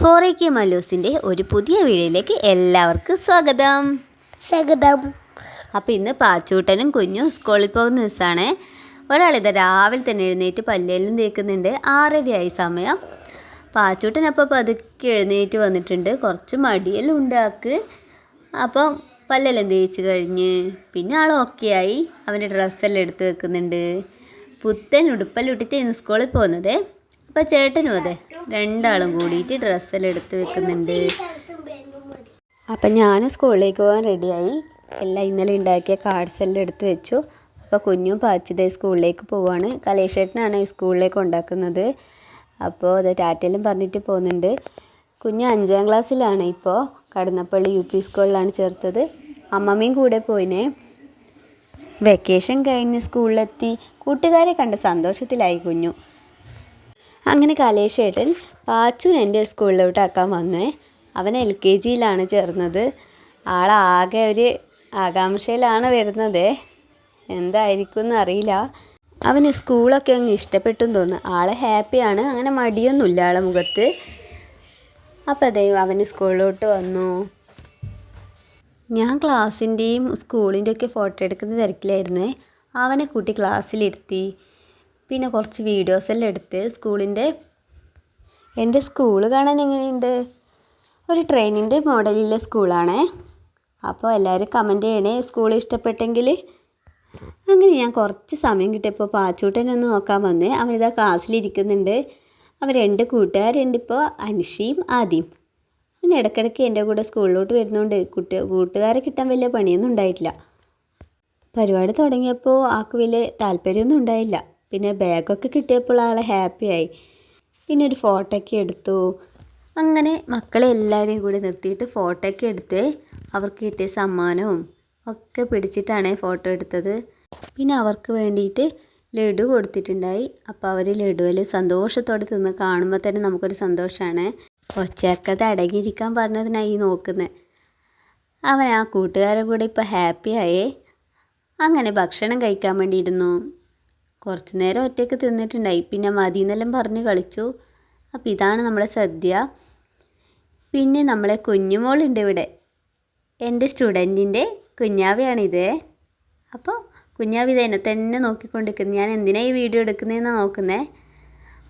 ഫോറേക്ക് മല്ലൂസിന്റെ ഒരു പുതിയ വീഡിയോയിലേക്ക് എല്ലാവർക്കും സ്വാഗതം. സ്വാഗതം. അപ്പോൾ ഇന്ന് പാച്ചൂട്ടനും കുഞ്ഞും സ്കൂളിൽ പോകുന്ന ദിവസമാണ്. ഒരാളിത് രാവിലെ തന്നെ എഴുന്നേറ്റ് പല്ലേലും തേക്കുന്നുണ്ട്. ആറരയായി സമയം. പാച്ചൂട്ടൻ അപ്പോൾ പതുക്കെ എഴുന്നേറ്റ് വന്നിട്ടുണ്ട്. കുറച്ച് മടിയെല്ലാം ഉണ്ടാക്ക് അപ്പം പല്ലെല്ലാം തേച്ച് കഴിഞ്ഞ് പിന്നെ ആൾ ഓക്കെ ആയി. അവന്റെ ഡ്രസ്സെല്ലാം എടുത്ത് വെക്കുന്നുണ്ട്. പുത്തൻ ഉടുപ്പെല്ലാം ഇട്ടിട്ടായിരുന്നു സ്കൂളിൽ പോകുന്നത്. അപ്പോൾ ചേട്ടനും അതെ രണ്ടാളും കൂടിയിട്ട് ഡ്രസ്സെല്ലാം എടുത്ത് വെക്കുന്നുണ്ട്. അപ്പം ഞാനും സ്കൂളിലേക്ക് പോകാൻ റെഡിയായി എല്ലാം ഇന്നലെ ഉണ്ടാക്കിയ കാർഡ്സ് എല്ലാം എടുത്ത് വെച്ചു. അപ്പോൾ കുഞ്ഞും പാച്ചിത സ്കൂളിലേക്ക് പോവാണ്. കലേഷേട്ടനാണ് ഈ സ്കൂളിലേക്ക് ഉണ്ടാക്കുന്നത് അപ്പോൾ അത് ടാറ്റയിലും പറഞ്ഞിട്ട് പോകുന്നുണ്ട്. കുഞ്ഞ് അഞ്ചാം ക്ലാസ്സിലാണ് ഇപ്പോൾ കടന്നപ്പള്ളി യു പി സ്കൂളിലാണ് ചേർത്തത്. അമ്മമ്മയും കൂടെ പോയിനെ. വെക്കേഷൻ കഴിഞ്ഞ് സ്കൂളിലെത്തി. കൂട്ടുകാരെ കണ്ട സന്തോഷത്തിലായി കുഞ്ഞു. അങ്ങനെ കലേഷേട്ടൻ പാച്ചുൻ എന്റെ സ്കൂളിലോട്ട് ആക്കാൻ വന്നേ. അവൻ എൽ കെ ജിയിലാണ് ചേർന്നത്. ആളാകെ ഒരു ആകാംക്ഷയിലാണ് വരുന്നത്. എന്തായിരിക്കും എന്നറിയില്ല അവന് സ്കൂളൊക്കെ അങ്ങ് ഇഷ്ടപ്പെട്ടു തോന്നുന്നു. ആൾ ഹാപ്പിയാണ്. അങ്ങനെ മടിയൊന്നുമില്ല ആളെ മുഖത്ത്. അപ്പോൾ അതെ അവന് സ്കൂളിലോട്ട് വന്നു. ഞാൻ ക്ലാസ്സിന്റെയും സ്കൂളിന്റെ ഒക്കെ ഫോട്ടോ എടുക്കുന്ന തിരക്കിലായിരുന്നേ. അവനെ കൂട്ടി ക്ലാസ്സിലിരുത്തി. പിന്നെ കുറച്ച് വീഡിയോസ് എല്ലാം എടുത്ത് സ്കൂളിന്റെ എന്റെ സ്കൂൾ കാണാൻ എങ്ങനെയുണ്ട്? ഒരു ട്രെയിനിന്റെ മോഡലിലെ സ്കൂളാണേ. അപ്പോൾ എല്ലാവരും കമന്റ് ചെയ്യണേ. സ്കൂൾ ഇഷ്ടപ്പെട്ടെങ്കിൽ അങ്ങനെ ഞാൻ കുറച്ച് സമയം കിട്ടിയപ്പോൾ പാച്ചൂട്ടനെ ഒന്ന് നോക്കാൻ വന്നേ അവനിതാ ക്ലാസ്സിലിരിക്കുന്നുണ്ട് അവൻ രണ്ട് കൂട്ടുകാരുണ്ട് ഇപ്പോൾ അൻഷിയും ആദിയും. പിന്നെ ഇടയ്ക്കിടയ്ക്ക് എന്റെ കൂടെ സ്കൂളിലോട്ട് വരുന്നതുകൊണ്ട് കുട്ടി കൂട്ടുകാരെ കിട്ടാൻ വലിയ പണിയൊന്നും ഉണ്ടായിട്ടില്ല. പരിപാടി തുടങ്ങിയപ്പോൾ ആൾക്ക് വലിയ താല്പര്യമൊന്നും ഉണ്ടായില്ല. പിന്നെ ബാഗൊക്കെ കിട്ടിയപ്പോൾ ആളെ ഹാപ്പിയായി പിന്നെ ഒരു ഫോട്ടോ ഒക്കെ എടുത്തു. അങ്ങനെ മക്കളെ എല്ലാവരെയും കൂടി നിർത്തിയിട്ട് ഫോട്ടോ ഒക്കെ എടുത്ത് അവർക്ക് കിട്ടിയ സമ്മാനവും ഒക്കെ പിടിച്ചിട്ടാണ് ഫോട്ടോ എടുത്തത്. പിന്നെ അവർക്ക് വേണ്ടിയിട്ട് ലഡു കൊടുത്തിട്ടുണ്ടായി. അപ്പോൾ അവർ ലഡുവിൽ സന്തോഷത്തോടെ തിന്ന് കാണുമ്പോൾ തന്നെ നമുക്കൊരു സന്തോഷമാണ് ഒച്ചക്കത് അടങ്ങിയിരിക്കാൻ പറഞ്ഞതിനായി നോക്കുന്നത് അവൻ ആ കൂട്ടുകാരെ കൂടെ ഇപ്പോൾ ഹാപ്പിയായേ അങ്ങനെ ഭക്ഷണം കഴിക്കാൻ വേണ്ടിയിരുന്നു. കുറച്ച് നേരം ഒറ്റയ്ക്ക് തിന്നിട്ടുണ്ടായി. പിന്നെ മതി എന്നെല്ലാം പറഞ്ഞ് കളിച്ചു. അപ്പോൾ ഇതാണ് നമ്മുടെ സദ്യ. പിന്നെ നമ്മളെ കുഞ്ഞുമോളുണ്ട് ഇവിടെ. എന്റെ സ്റ്റുഡന്റിന്റെ കുഞ്ഞാവയാണിത്. അപ്പോൾ കുഞ്ഞാവി ഇത് എന്നെ തന്നെ നോക്കിക്കൊണ്ടിരിക്കുന്നത് ഞാൻ എന്തിനാണ് ഈ വീഡിയോ എടുക്കുന്നതെന്നാണ് നോക്കുന്നത്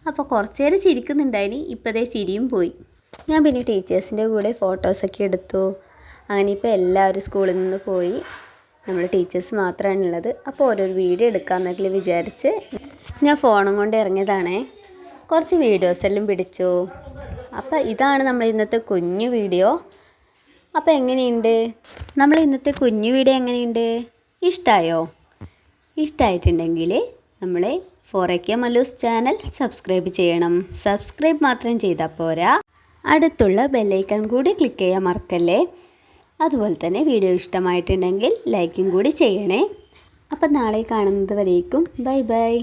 അപ്പോൾ കുറച്ച് നേരം ചിരിക്കുന്നുണ്ടായിനി. ഇപ്പോഴത്തെ ചിരിയും പോയി. ഞാൻ പിന്നെ ടീച്ചേഴ്സിന്റെ കൂടെ ഫോട്ടോസൊക്കെ എടുത്തു. അങ്ങനെ ഇപ്പോൾ എല്ലാവരും സ്കൂളിൽ നിന്ന് പോയി. നമ്മൾ ടീച്ചേഴ്സ് മാത്രമാണുള്ളത്. അപ്പോൾ ഓരോരു വീഡിയോ എടുക്കാമെന്നൊക്കെ വിചാരിച്ച് ഞാൻ ഫോണും കൊണ്ട് ഇറങ്ങിയതാണേ. കുറച്ച് വീഡിയോസ് എല്ലാം പിടിച്ചു. അപ്പോൾ ഇതാണ് നമ്മൾ ഇന്നത്തെ കുഞ്ഞു വീഡിയോ. അപ്പോൾ എങ്ങനെയുണ്ട്? നമ്മൾ ഇന്നത്തെ കുഞ്ഞു വീഡിയോ എങ്ങനെയുണ്ട്? ഇഷ്ടമായോ ഇഷ്ടമായിട്ടുണ്ടെങ്കിൽ നമ്മളെ ഫോറയ്ക്ക മലൂസ് ചാനൽ സബ്സ്ക്രൈബ് ചെയ്യണം. സബ്സ്ക്രൈബ് മാത്രം ചെയ്താൽ പോരാ. അടുത്തുള്ള ബെല്ലൈക്കൺ കൂടി ക്ലിക്ക് ചെയ്യാൻ മറക്കല്ലേ? അതുപോലെ തന്നെ വീഡിയോ ഇഷ്ടമായിട്ടുണ്ടെങ്കിൽ ലൈക്കും കൂടി ചെയ്യണേ. അപ്പം നാളെ കാണുന്നത് വരേക്കും. Bye bye.